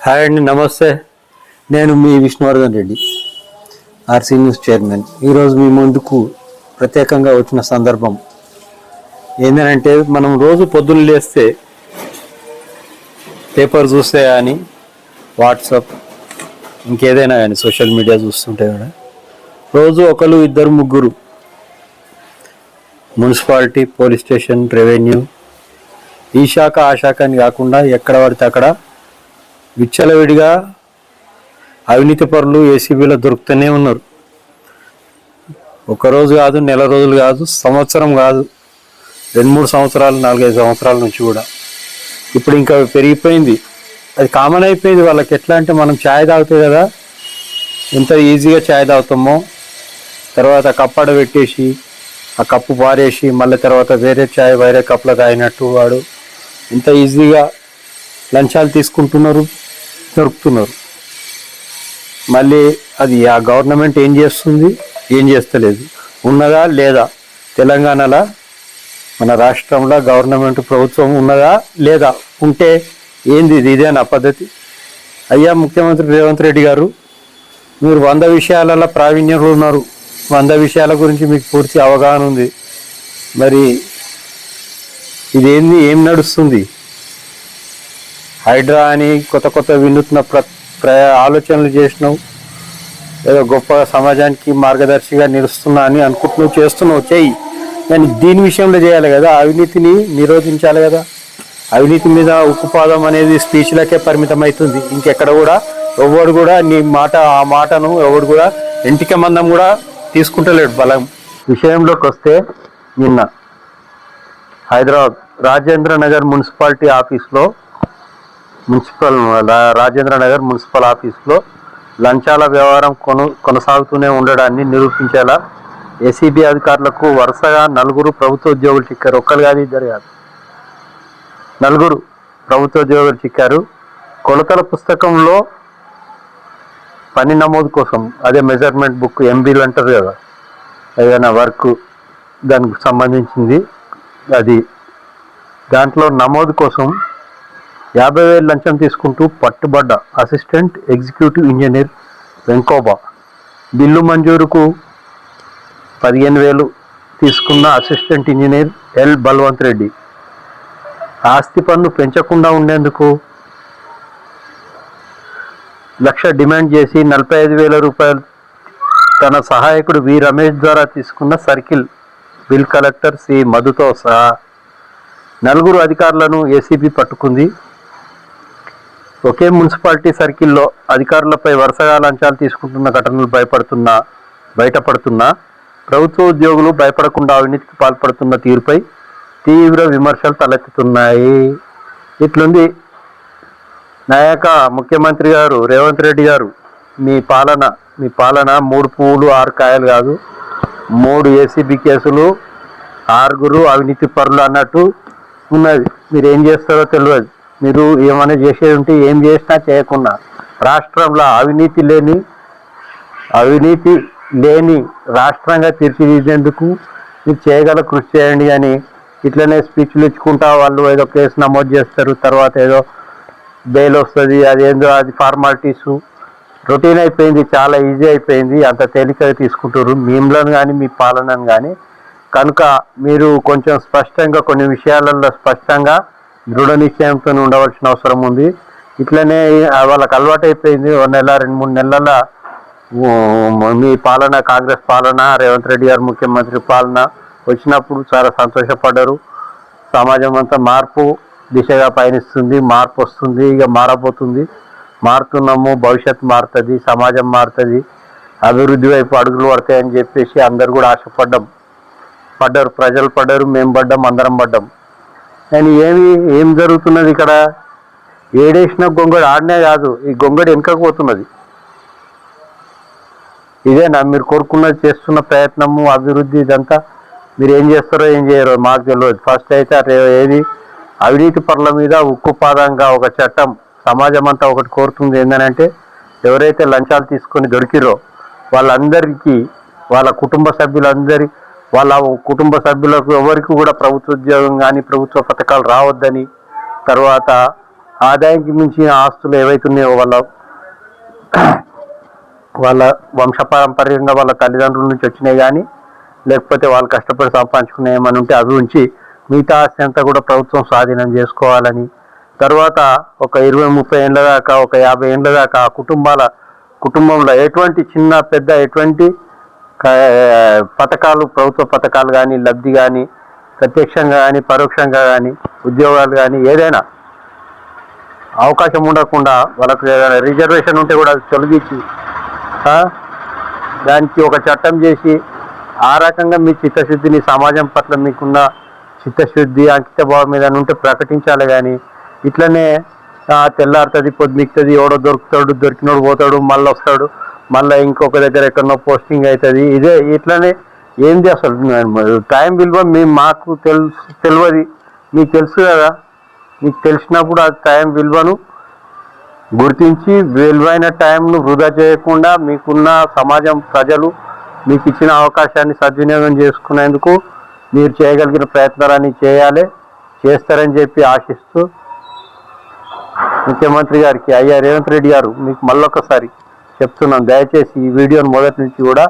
Hi అండి నమస్తే. నేను మీ Vishnuvardhan Reddy RC news chairman. ఈరోజు మీ ముందుకు ప్రత్యేకంగా వచ్చిన సందర్భం ఏంటంటే మనం రోజు పొద్దున్న లేస్తే పేపర్ చూస్తే కానీ వాట్సాప్ ఇంకేదైనా కానీ సోషల్ మీడియా చూస్తుంటే కూడా రోజు ఒకరు ఇద్దరు ముగ్గురు మున్సిపాలిటీ పోలీస్ స్టేషన్ రెవెన్యూ ఈ శాఖ ఆ శాఖ అని కాకుండా ఎక్కడ పడితే అక్కడ విచ్చలవిడిగా అవినీతి పరులు ఏసీబీలో దొరుకుతూనే ఉన్నారు. ఒక రోజు కాదు నెల రోజులు కాదు సంవత్సరం కాదు రెండు మూడు సంవత్సరాలు నాలుగైదు సంవత్సరాల నుంచి కూడా. ఇప్పుడు ఇంకా పెరిగిపోయింది. అది కామన్ అయిపోయింది వాళ్ళకి. ఎట్లా అంటే మనం ఛాయ్ తాగుతాయి కదా ఎంత ఈజీగా ఛాయ్ తాగుతామో. తర్వాత కప్పాడ పెట్టేసి ఆ కప్పు పారేసి మళ్ళీ తర్వాత వేరే ఛాయ్ వేరే కప్పులో తాగినట్టు వాడు. ఎంత ఈజీగా లంచాలు తీసుకుంటున్నారు. దొరుకుతున్నారు మళ్ళీ అది ఆ గవర్నమెంట్ ఏం చేస్తుంది? ఏం చేస్తలేదు. ఉన్నదా లేదా? తెలంగాణలో మన రాష్ట్రంలో గవర్నమెంట్ ప్రభుత్వం ఉన్నదా లేదా? ఉంటే ఏంది ఇది నా పద్ధతి. అయ్యా ముఖ్యమంత్రి రేవంత్ రెడ్డి గారు మీరు వంద విషయాలలో ప్రావీణ్యంలో ఉన్నారు. వంద విషయాల గురించి మీకు పూర్తి అవగాహన ఉంది. మరి ఇదేంది? ఏం నడుస్తుంది? హైడ్రా అని కొత్త కొత్త వినూత్న ప్ర ప్ర ఆలోచనలు చేసినావు. ఏదో గొప్ప సమాజానికి మార్గదర్శిగా నిలుస్తున్నా అని అనుకుంటున్నావు చేస్తున్నావు. చెయ్యి. కానీ దీని విషయంలో చేయాలి కదా. అవినీతిని నిరోధించాలి కదా. అవినీతి మీద ఉక్కుపాదం అనేది స్పీచ్లకే పరిమితం అవుతుంది ఇంకెక్కడ కూడా ఎవడు కూడా నీ మాట ఆ మాటను ఎవడు కూడా ఇంటికి మందం కూడా తీసుకుంటలేడు బలం. విషయంలోకి వస్తే నిన్న హైదరాబాద్ రాజేంద్ర నగర్ మున్సిపాలిటీ ఆఫీస్లో మున్సిపల్ రాజేంద్ర నగర్ మున్సిపల్ ఆఫీస్లో లంచాల వ్యవహారం కొను కొనసాగుతూనే ఉండడాన్ని నిరూపించేలా ఏసీబీ అధికారులకు వరుసగా నలుగురు ప్రభుత్వ ఉద్యోగులు చిక్కారు. ఒక్కరు కాదు ఇద్దరు కాదు. నలుగురు ప్రభుత్వ ఉద్యోగులు చిక్కారు. కొలతల పుస్తకంలో పని నమోదు కోసం అదే మెజర్మెంట్ బుక్ ఎంబీలు అంటారు కదా ఏదైనా వర్క్ దానికి సంబంధించింది అది దాంట్లో నమోదు కోసం యాభై వేలు లంచం తీసుకుంటూ పట్టుబడ్డ assistant executive engineer Venkoba. Bill మంజూరుకు పదిహేను వేలు తీసుకున్న assistant engineer L Balwant Reddy. ఆస్తి పన్ను పెంచకుండా ఉండేందుకు లక్ష డిమాండ్ చేసి నలభై ఐదు వేల రూపాయలు తన సహాయకుడు వి రమేష్ ద్వారా తీసుకున్న సర్కిల్ బిల్ కలెక్టర్ సి మధుతో సహా నలుగురు అధికారులను ఏసీబీ పట్టుకుంది. ఒకే మున్సిపాలిటీ సర్కిల్లో అధికారులపై వరుసగా లంచాలు తీసుకుంటున్న ఘటనలు భయపడుతున్నా బయటపడుతున్నా ప్రభుత్వ ఉద్యోగులు భయపడకుండా అవినీతికి పాల్పడుతున్న తీరుపై తీవ్ర విమర్శలు తలెత్తుతున్నాయి. ఇట్లుంది. నాయక ముఖ్యమంత్రి గారు రేవంత్ రెడ్డి గారు మీ పాలన మీ పాలన మూడు పువ్వులు ఆరు కాయలు కాదు మూడు ఏసీబీ కేసులు ఆరుగురు అవినీతి పరులు అన్నట్టు ఉన్నది. మీరు ఏం చేస్తారో తెలియదు. మీరు ఏమైనా చేసేది ఉంటే ఏం చేసినా చేయకున్నా రాష్ట్రంలో అవినీతి లేని అవినీతి లేని రాష్ట్రంగా తీర్చిదిద్దేందుకు మీరు చేయగల కృషి చేయండి అని ఇట్లనే స్పీచ్లు ఇచ్చుకుంటా వాళ్ళు ఏదో కేసు నమోదు చేస్తారు తర్వాత ఏదో బెయిల్ వస్తుంది అదేందో అది ఫార్మాలిటీస్. రొటీన్ అయిపోయింది చాలా ఈజీ అయిపోయింది అంత తేలికగా తీసుకుంటారు మేములను కానీ మీ పాలనను కానీ. కనుక మీరు కొంచెం స్పష్టంగా కొన్ని విషయాలలో స్పష్టంగా దృఢ నిశ్చయంతో ఉండవలసిన అవసరం ఉంది. ఇట్లనే వాళ్ళకి అలవాటు అయిపోయింది. ఒక నెల రెండు మూడు నెలల మీ పాలన కాంగ్రెస్ పాలన రేవంత్ రెడ్డి గారు ముఖ్యమంత్రి పాలన వచ్చినప్పుడు చాలా సంతోషపడ్డారు. సమాజం అంతా మార్పు దిశగా పయనిస్తుంది మార్పు వస్తుంది ఇక మారబోతుంది. మారుతున్నాము భవిష్యత్తు మారుతుంది సమాజం మారుతుంది అభివృద్ధి వైపు అడుగులు పడతాయని చెప్పేసి అందరు కూడా ఆశపడ్డాం పడ్డారు. ప్రజలు పడ్డారు మేము పడ్డాం అందరం పడ్డాం. కానీ ఏమి ఏం జరుగుతున్నది ఇక్కడ? ఏడేసిన గొంగడు ఆడనే కాదు ఈ గొంగడు వెనుకపోతున్నది ఇదేనా? మీరు కోరుకున్నది చేస్తున్న ప్రయత్నము అభివృద్ధి ఇదంతా మీరు ఏం చేస్తారో ఏం చేయరో మాకు తెలియదు. ఫస్ట్ అయితే అటు ఏది? అవినీతి పనుల మీద ఉక్కుపాదంగా ఒక చట్టం సమాజం అంతా ఒకటి కోరుతుంది ఏంటంటే ఎవరైతే లంచాలు తీసుకొని దొరికిరో వాళ్ళందరికీ వాళ్ళ కుటుంబ సభ్యులందరి వాళ్ళ కుటుంబ సభ్యులకు ఎవరికి కూడా ప్రభుత్వ ఉద్యోగం కానీ ప్రభుత్వ పథకాలు రావద్దని తర్వాత ఆదాయానికి మించిన ఆస్తులు ఏవైతున్నాయో వాళ్ళ వాళ్ళ వంశపారంపర్యంగా వాళ్ళ తల్లిదండ్రుల నుంచి వచ్చినాయి కానీ లేకపోతే వాళ్ళు కష్టపడి సంపాదించుకునే ఏమని ఉంటే అవి ఉంచి మిగతా ఆస్తి అంతా కూడా ప్రభుత్వం స్వాధీనం చేసుకోవాలని తర్వాత ఒక ఇరవై ముప్పై ఏళ్ళ దాకా ఒక యాభై ఏళ్ళ దాకా ఆ కుటుంబాల కుటుంబంలో ఎటువంటి చిన్న పెద్ద ఎటువంటి పథకాలు ప్రభుత్వ పథకాలు కానీ లబ్ధి కానీ ప్రత్యక్షంగా కానీ పరోక్షంగా కానీ ఉద్యోగాలు కానీ ఏదైనా అవకాశం ఉండకుండా వాళ్ళకు ఏదైనా రిజర్వేషన్ ఉంటే కూడా తొలగించి దానికి ఒక చట్టం చేసి ఆ రకంగా మీ చిత్తశుద్ధిని సమాజం పట్ల మీకున్న చిత్తశుద్ధి అంకిత భావం మీద ఉంటే ప్రకటించాలి కానీ ఇట్లనే ఆ, తెల్లారుతుంది పొద్దుమిక్తుంది ఎవడో దొరుకుతాడు దొరికినోడు పోతాడు మళ్ళీ వస్తాడు మళ్ళీ ఇంకొక దగ్గర ఎక్కడో పోస్టింగ్ అవుతుంది ఇదే ఇట్లనే ఏంది అసలు? టైం విలువ మేము మాకు తెలుసు తెలియదు మీకు తెలుసు కదా? మీకు తెలిసినప్పుడు ఆ టైం విలువను గుర్తించి విలువైన టైంను వృధా చేయకుండా మీకున్న సమాజం ప్రజలు మీకు ఇచ్చిన అవకాశాన్ని సద్వినియోగం చేసుకునేందుకు మీరు చేయగలిగిన ప్రయత్నాలన్నీ చేయాలి చేస్తారని చెప్పి ఆశిస్తూ ముఖ్యమంత్రి గారికి అయ్యా రేవంత్ రెడ్డి గారు మీకు మళ్ళొకసారి చెప్తున్నాను. దయచేసి ఈ వీడియోని మొదటి నుంచి కూడా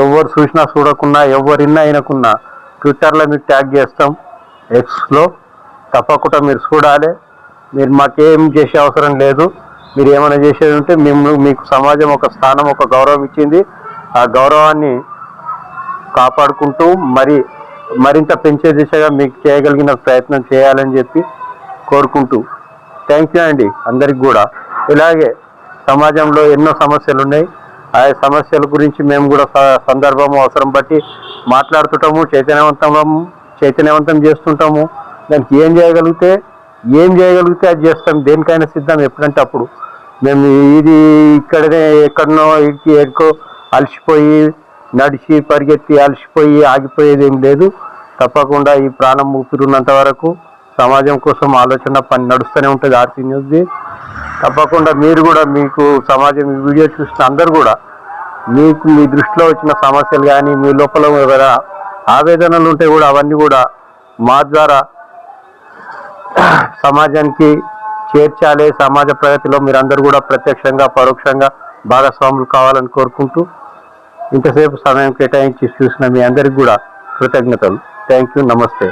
ఎవరు చూసినా చూడకున్నా ఎవరిన్నా అయినకున్నా ట్విట్టర్లో మీకు ట్యాగ్ చేస్తాం. ఎక్స్లో తప్పకుండా మీరు చూడాలి. మీరు మాకేం చేసే అవసరం లేదు. మీరు ఏమైనా చేసేది ఉంటే మేము మీకు సమాజం ఒక స్థానం ఒక గౌరవం ఇచ్చింది. ఆ గౌరవాన్ని కాపాడుకుంటూ మరి మరింత పెంచే దిశగా మీకు చేయగలిగిన ప్రయత్నం చేయాలని చెప్పి కోరుకుంటూ. థ్యాంక్ యూ అండి. అందరికి కూడా. ఇలాగే సమాజంలో ఎన్నో సమస్యలు ఉన్నాయి ఆ సమస్యల గురించి మేము కూడా స- సందర్భం అవసరం బట్టి మాట్లాడుతుంటాము చైతన్యవంతం చైతన్యవంతం చేస్తుంటాము. దానికి ఏం చేయగలిగితే ఏం చేయగలిగితే అది చేస్తాం. దేనికైనా సిద్ధం ఎప్పుడంటే అప్పుడు. మేము ఇది ఇక్కడనే ఎక్కడనో ఎక్కో అలసిపోయి నడిచి పరిగెత్తి అలసిపోయి ఆగిపోయేది ఏం లేదు. తప్పకుండా ఈ ప్రాణం ఊపిరున్నంత వరకు సమాజం కోసం ఆలోచన పని నడుస్తూనే ఉంటుంది ఆర్సీ న్యూస్ది తప్పకుండా మీరు కూడా మీకు సమాజం ఈ వీడియో చూసిన అందరు కూడా మీకు మీ దృష్టిలో వచ్చిన సమస్యలు కానీ మీ లోపల ఆవేదనలు ఉంటే కూడా అవన్నీ కూడా మా ద్వారా సమాజానికి చేర్చాలి. సమాజ ప్రగతిలో మీరందరూ కూడా ప్రత్యక్షంగా పరోక్షంగా భాగస్వాములు కావాలని కోరుకుంటూ ఇంతసేపు సమయం కేటాయించి చూసిన మీ అందరికి కూడా కృతజ్ఞతలు. Thank you. నమస్తే.